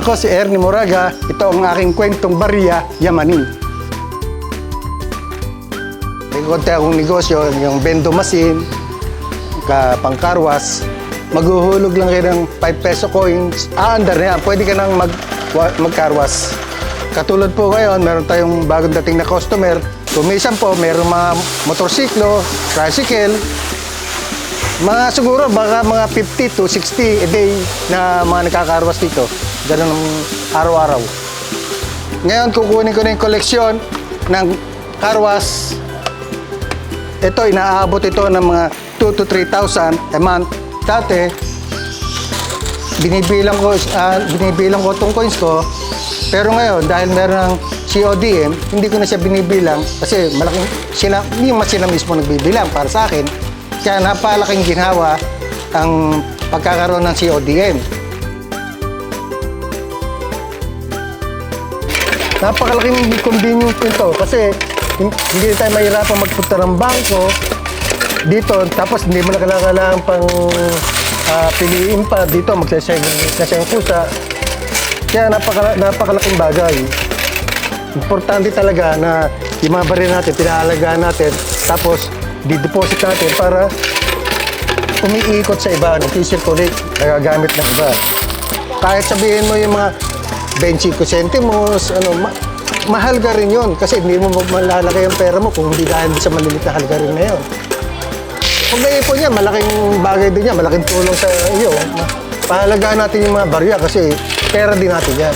Ako si Ernie Moraga. Ito ang aking kwentong barya, Yamanin. May konti akong negosyo, yung bendo machine, ka pangkarwas. Maghuhulog lang kayo ng 5 peso coins. Ah, under na. Pwede ka nang mag, wa- magkarwas. Katulad po ngayon, meron tayong bagong dating na customer. Kumisan po, meron mga motorsiklo, tricycle, mga siguro baka mga 50 to 60 a day na mga nakakarwas dito. Ganun ang araw-araw. Ngayon, kukunin ko na yung koleksyon ng karwas. Ito, inaabot ito ng mga 2 to 3,000 a month. Dati, binibilang ko, ah, binibilang ko itong coins ko. Pero ngayon, dahil meron ng CODM, hindi ko na siya binibilang kasi malaking sila, hindi mas sila mismo nagbibilang para sa akin. Kaya napalaking ginhawa ang pagkakaroon ng CODM. Napakalaking convenience nito kasi hin- hindi tayo mahirapan magpunta ng bangko dito tapos hindi mo na kailangan pang ah, piliin pa dito magsasayang kusa kaya napaka, napakalaking bagay. Importante talaga na yung mga baril natin pinahalagaan natin tapos di-deposit natin para umiikot sa iba nag-circulate nagagamit ng iba. Kahit sabihin mo yung mga 25 centimos, ano, ma- mahal ka rin yun kasi hindi mo malalaki ang pera mo kung hindi dahil sa malilit na halaga rin na yun. Kung may ipon yan, malaking bagay din yan, malaking tulong sa iyo. Pahalagaan natin yung mga barya kasi pera din natin yan.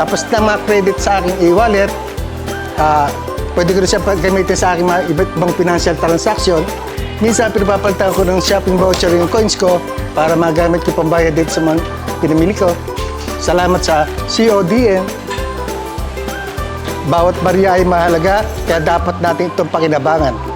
Tapos na mga credit sa aking e-wallet, ah, pwede ko rin siya gamitin sa aking mga iba't ibang financial transaction. Minsan, pinapapalitan ko ng shopping voucher yung coins ko para magamit ko pambayad dito sa mga pinamili ko. Salamat sa CODM. Bawat barya ay mahalaga, kaya dapat natin itong pakinabangan.